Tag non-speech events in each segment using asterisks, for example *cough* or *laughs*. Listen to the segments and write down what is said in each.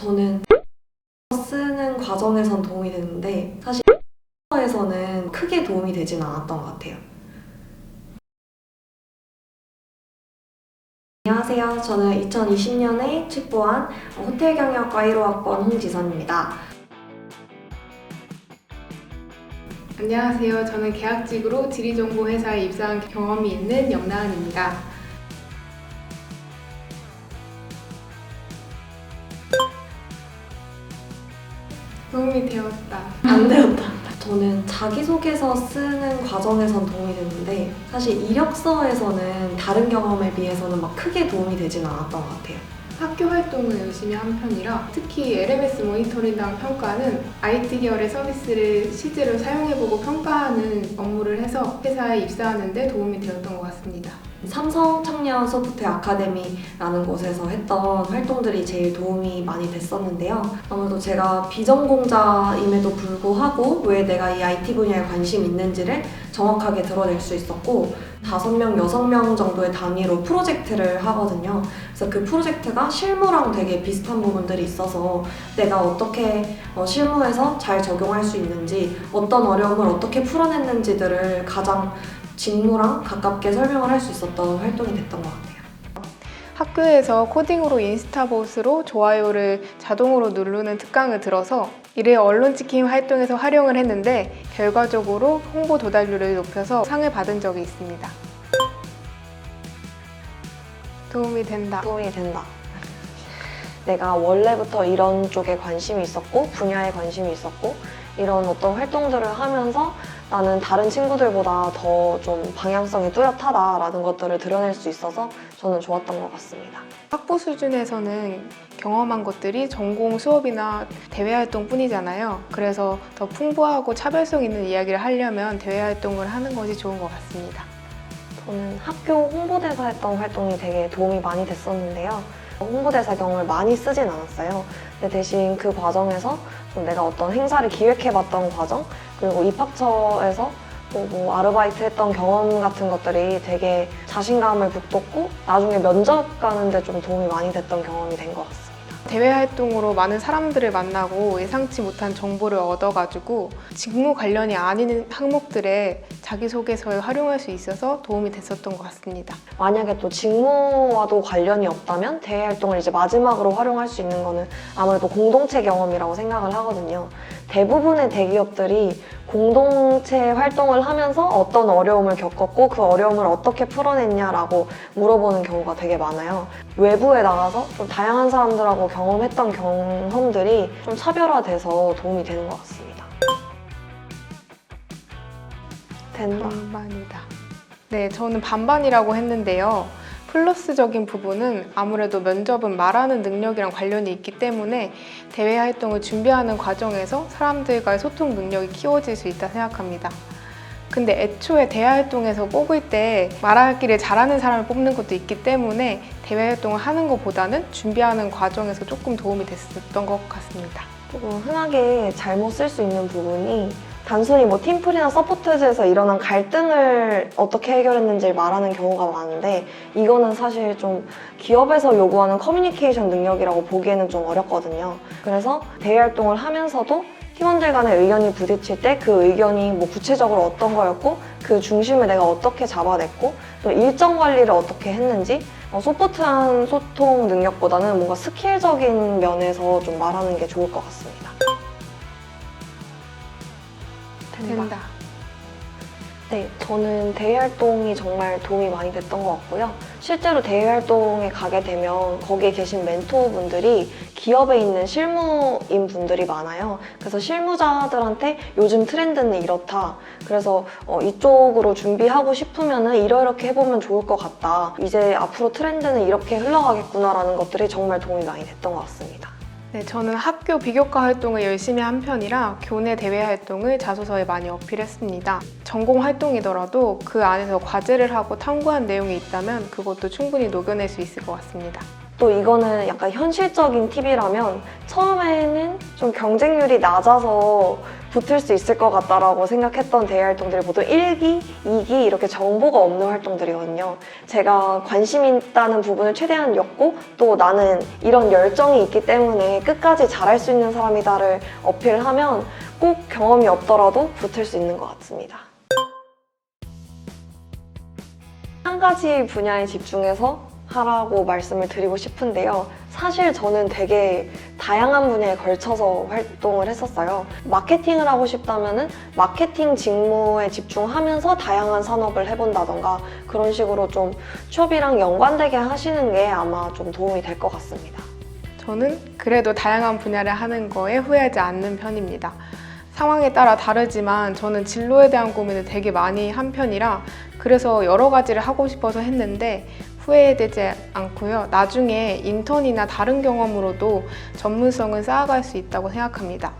저는 쓰는 과정에선 도움이 되는데 사실 에서는 크게 도움이 되지는 않았던 것 같아요. 안녕하세요. 저는 2020년에 취부한 호텔 경영학과 1호학번 홍지선입니다. 안녕하세요. 저는 계약직으로 지리정보회사에 입사한 경험이 있는 염나은입니다. 도움이 되었다. 안 되었다. 저는 자기소개서 쓰는 과정에선 도움이 됐는데 사실 이력서에서는 다른 경험에 비해서는 막 크게 도움이 되지는 않았던 것 같아요. 학교 활동을 열심히 한 편이라 특히 LMS 모니터링당 평가는 IT 계열의 서비스를 실제로 사용해보고 평가하는 업무를 해서 회사에 입사하는 데 도움이 되었던 것 같습니다. 삼성 청년 소프트웨어 아카데미라는 곳에서 했던 활동들이 제일 도움이 많이 됐었는데요. 아무래도 제가 비전공자임에도 불구하고 왜 내가 이 IT 분야에 관심이 있는지를 정확하게 드러낼 수 있었고, 다섯 명, 여섯 명 정도의 단위로 프로젝트를 하거든요. 그래서 그 프로젝트가 실무랑 되게 비슷한 부분들이 있어서 내가 어떻게 어, 실무에서 잘 적용할 수 있는지, 어떤 어려움을 어떻게 풀어냈는지들을 가장 직무랑 가깝게 설명을 할 수 있었던 활동이 됐던 것 같아요. 학교에서 코딩으로 인스타봇으로 좋아요를 자동으로 누르는 특강을 들어서 이를 언론 지킴 활동에서 활용을 했는데 결과적으로 홍보 도달률을 높여서 상을 받은 적이 있습니다. 도움이 된다. 도움이 된다. 내가 원래부터 이런 쪽에 관심이 있었고 분야에 관심이 있었고 이런 어떤 활동들을 하면서 나는 다른 친구들보다 더 좀 방향성이 뚜렷하다라는 것들을 드러낼 수 있어서 저는 좋았던 것 같습니다. 학부 수준에서는 경험한 것들이 전공 수업이나 대외 활동 뿐이잖아요. 그래서 더 풍부하고 차별성 있는 이야기를 하려면 대외 활동을 하는 것이 좋은 것 같습니다. 저는 학교 홍보대사 했던 활동이 되게 도움이 많이 됐었는데요. 홍보대사 경험을 많이 쓰진 않았어요. 대신 그 과정에서 좀 내가 어떤 행사를 기획해봤던 과정, 그리고 입학처에서 또뭐 아르바이트 했던 경험 같은 것들이 되게 자신감을 북돋고 나중에 면접 가는데 좀 도움이 많이 됐던 경험이 된 것 같습니다. 대외 활동으로 많은 사람들을 만나고 예상치 못한 정보를 얻어가지고 직무 관련이 아닌 항목들에 자기소개서에 활용할 수 있어서 도움이 됐었던 것 같습니다. 만약에 또 직무와도 관련이 없다면 대외 활동을 이제 마지막으로 활용할 수 있는 거는 아무래도 공동체 경험이라고 생각을 하거든요. 대부분의 대기업들이 공동체 활동을 하면서 어떤 어려움을 겪었고 그 어려움을 어떻게 풀어냈냐라고 물어보는 경우가 되게 많아요. 외부에 나가서 좀 다양한 사람들하고 경험했던 경험들이 좀 차별화돼서 도움이 되는 것 같습니다. 된다. 반반이다. 네, 저는 반반이라고 했는데요. 플러스적인 부분은 아무래도 면접은 말하는 능력이랑 관련이 있기 때문에 대외 활동을 준비하는 과정에서 사람들과의 소통 능력이 키워질 수 있다 생각합니다. 근데 애초에 대외 활동에서 뽑을 때 말하기를 잘하는 사람을 뽑는 것도 있기 때문에 대외 활동을 하는 것보다는 준비하는 과정에서 조금 도움이 됐었던 것 같습니다. 조금 흔하게 잘못 쓸 수 있는 부분이 단순히 뭐 팀플이나 서포트즈에서 일어난 갈등을 어떻게 해결했는지 말하는 경우가 많은데 이거는 사실 좀 기업에서 요구하는 커뮤니케이션 능력이라고 보기에는 좀 어렵거든요. 그래서 대외 활동을 하면서도 팀원들 간의 의견이 부딪힐 때 그 의견이 뭐 구체적으로 어떤 거였고 그 중심을 내가 어떻게 잡아냈고 또 일정 관리를 어떻게 했는지 어, 소프트한 소통 능력보다는 뭔가 스킬적인 면에서 좀 말하는 게 좋을 것 같습니 다. 된다. 네, 저는 대외 활동이 정말 도움이 많이 됐던 것 같고요. 실제로 대외 활동에 가게 되면 거기에 계신 멘토분들이 기업에 있는 실무인 분들이 많아요. 그래서 실무자들한테 요즘 트렌드는 이렇다. 그래서 어, 이쪽으로 준비하고 싶으면은 이러이렇게 해보면 좋을 것 같다. 이제 앞으로 트렌드는 이렇게 흘러가겠구나라는 것들이 정말 도움이 많이 됐던 것 같습니다. 네, 저는 학교 비교과 활동을 열심히 한 편이라 교내 대외 활동을 자소서에 많이 어필했습니다. 전공 활동이더라도 그 안에서 과제를 하고 탐구한 내용이 있다면 그것도 충분히 녹여낼 수 있을 것 같습니다. 또 이거는 약간 현실적인 팁이라면 처음에는 좀 경쟁률이 낮아서 붙을 수 있을 것 같다라고 생각했던 대외 활동들이 보통 1기, 2기 이렇게 정보가 없는 활동들이거든요. 제가 관심 있다는 부분을 최대한 엮고 또 나는 이런 열정이 있기 때문에 끝까지 잘할 수 있는 사람이다를 어필하면 꼭 경험이 없더라도 붙을 수 있는 것 같습니다. 한 가지 분야에 집중해서 하라고 말씀을 드리고 싶은데요. 사실 저는 되게 다양한 분야에 걸쳐서 활동을 했었어요. 마케팅을 하고 싶다면은 마케팅 직무에 집중하면서 다양한 산업을 해본다던가 그런 식으로 좀 취업이랑 연관되게 하시는 게 아마 좀 도움이 될 것 같습니다. 저는 그래도 다양한 분야를 하는 거에 후회하지 않는 편입니다. 상황에 따라 다르지만 저는 진로에 대한 고민을 되게 많이 한 편이라 그래서 여러 가지를 하고 싶어서 했는데 후회되지 않고요. 나중에 인턴이나 다른 경험으로도 전문성을 쌓아갈 수 있다고 생각합니다.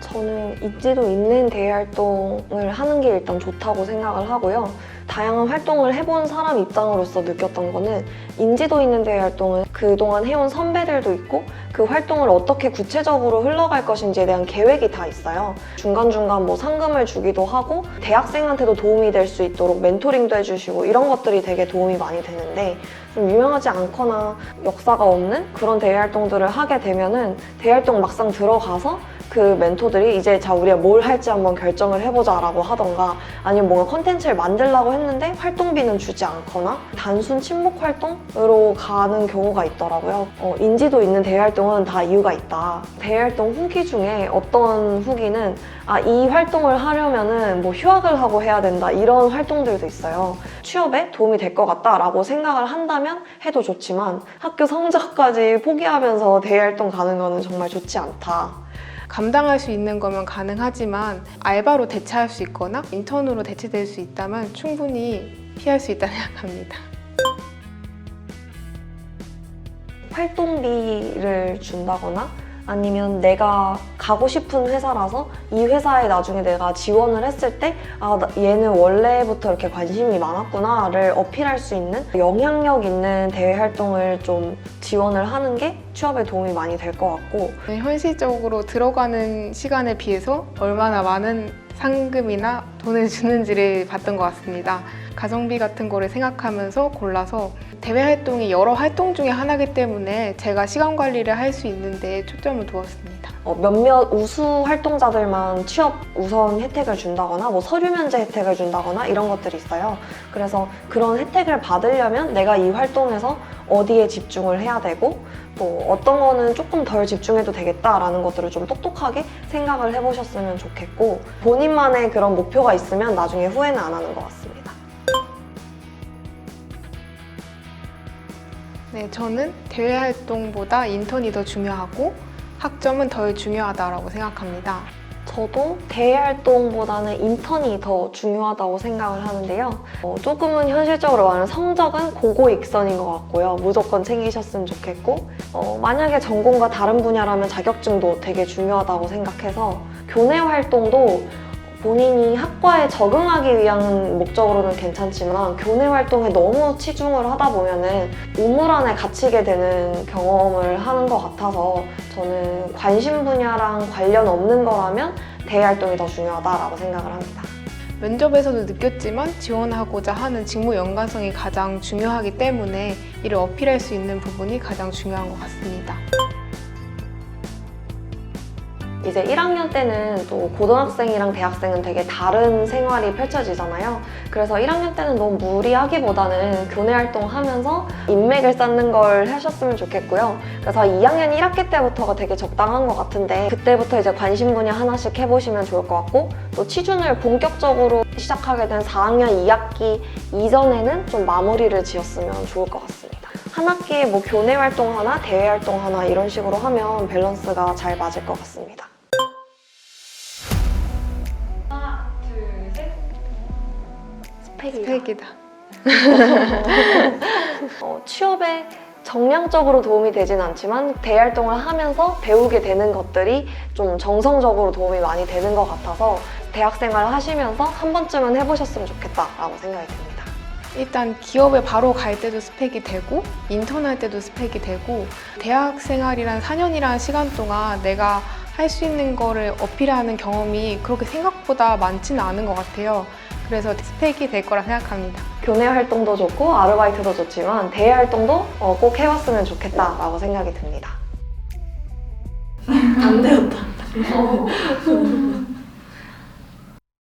저는 인지도 있는 대외 활동을 하는 게 일단 좋다고 생각을 하고요. 다양한 활동을 해본 사람 입장으로서 느꼈던 거는 인지도 있는 대외 활동은 그동안 해온 선배들도 있고 그 활동을 어떻게 구체적으로 흘러갈 것인지에 대한 계획이 다 있어요. 중간중간 뭐 상금을 주기도 하고 대학생한테도 도움이 될 수 있도록 멘토링도 해주시고 이런 것들이 되게 도움이 많이 되는데 좀 유명하지 않거나 역사가 없는 그런 대외 활동들을 하게 되면은 대외 활동 막상 들어가서 그 멘토들이 이제 자 우리가 뭘 할지 한번 결정을 해보자 라고 하던가 아니면 뭔가 컨텐츠를 만들려고 했는데 활동비는 주지 않거나 단순 친목 활동으로 가는 경우가 있더라고요. 어, 인지도 있는 대외 활동은 다 이유가 있다. 대외 활동 후기 중에 어떤 후기는 아 이 활동을 하려면은 뭐 휴학을 하고 해야 된다 이런 활동들도 있어요. 취업에 도움이 될 것 같다 라고 생각을 한다면 해도 좋지만 학교 성적까지 포기하면서 대외 활동 가는 거는 정말 좋지 않다. 감당할 수 있는 거면 가능하지만 알바로 대체할 수 있거나 인턴으로 대체될 수 있다면 충분히 피할 수 있다 *laughs* 생각합니다. 활동비를 준다거나 아니면 내가 가고 싶은 회사라서 이 회사에 나중에 내가 지원을 했을 때 아, 나- 얘는 원래부터 이렇게 관심이 많았구나를 어필할 수 있는 영향력 있는 대외 활동을 좀 지원을 하는 게 취업에 도움이 많이 될 것 같고 현실적으로 들어가는 시간에 비해서 얼마나 많은 상금이나 돈을 주는지를 봤던 것 같습니다. 가성비 같은 거를 생각하면서 골라서 대외 활동이 여러 활동 중에 하나이기 때문에 제가 시간 관리를 할 수 있는데 초점을 두었습니다. 어, 몇몇 우수 활동자들만 취업 우선 혜택을 준다거나 뭐 서류 면제 혜택을 준다거나 이런 것들이 있어요. 그래서 그런 혜택을 받으려면 내가 이 활동에서 어디에 집중을 해야 되고 또 어떤 거는 조금 덜 집중해도 되겠다라는 것들을 좀 똑똑하게 생각을 해보셨으면 좋겠고 본인만의 그런 목표가 있으면 나중에 후회는 안 하는 것 같습니다. 네, 저는 대외 활동보다 인턴이 더 중요하고 학점은 덜 중요하다고 생각합니다. 저도 대외 활동보다는 인턴이 더 중요하다고 생각을 하는데요. 어, 조금은 현실적으로 말하면 성적은 고고익선인 것 같고요. 무조건 챙기셨으면 좋겠고, 어, 만약에 전공과 다른 분야라면 자격증도 되게 중요하다고 생각해서 교내 활동도 본인이 학과에 적응하기 위한 목적으로는 괜찮지만 교내 활동에 너무 치중을 하다 보면은 우물 안에 갇히게 되는 경험을 하는 것 같아서 저는 관심 분야랑 관련 없는 거라면 대외 활동이 더 중요하다라고 생각을 합니다. 면접에서도 느꼈지만 지원하고자 하는 직무 연관성이 가장 중요하기 때문에 이를 어필할 수 있는 부분이 가장 중요한 것 같습니다. 이제 1학년 때는 또 고등학생이랑 대학생은 되게 다른 생활이 펼쳐지잖아요. 그래서 1학년 때는 너무 무리하기보다는 교내 활동하면서 인맥을 쌓는 걸 하셨으면 좋겠고요. 그래서 2학년 1학기 때부터가 되게 적당한 것 같은데 그때부터 이제 관심 분야 하나씩 해보시면 좋을 것 같고 또 취준을 본격적으로 시작하게 된 4학년 2학기 이전에는 좀 마무리를 지었으면 좋을 것 같습니다. 한 학기에 뭐 교내 활동 하나, 대외 활동 하나 이런 식으로 하면 밸런스가 잘 맞을 것 같습니다. 스펙이다. *laughs* 어, 취업에 정량적으로 도움이 되진 않지만 대활동을 하면서 배우게 되는 것들이 좀 정성적으로 도움이 많이 되는 것 같아서 대학생활 하시면서 한 번쯤은 해보셨으면 좋겠다라고 생각이 듭니다. 일단 기업에 바로 갈 때도 스펙이 되고 인턴 할 때도 스펙이 되고 대학 생활이란 4년이라는 시간 동안 내가 할 수 있는 거를 어필하는 경험이 그렇게 생각보다 많지는 않은 것 같아요. 그래서 스펙이 될 거라 생각합니다. 교내 활동도 좋고 아르바이트도 좋지만 대외 활동도 어, 꼭 해왔으면 좋겠다라고 생각이 듭니다. 안 되었다. *laughs*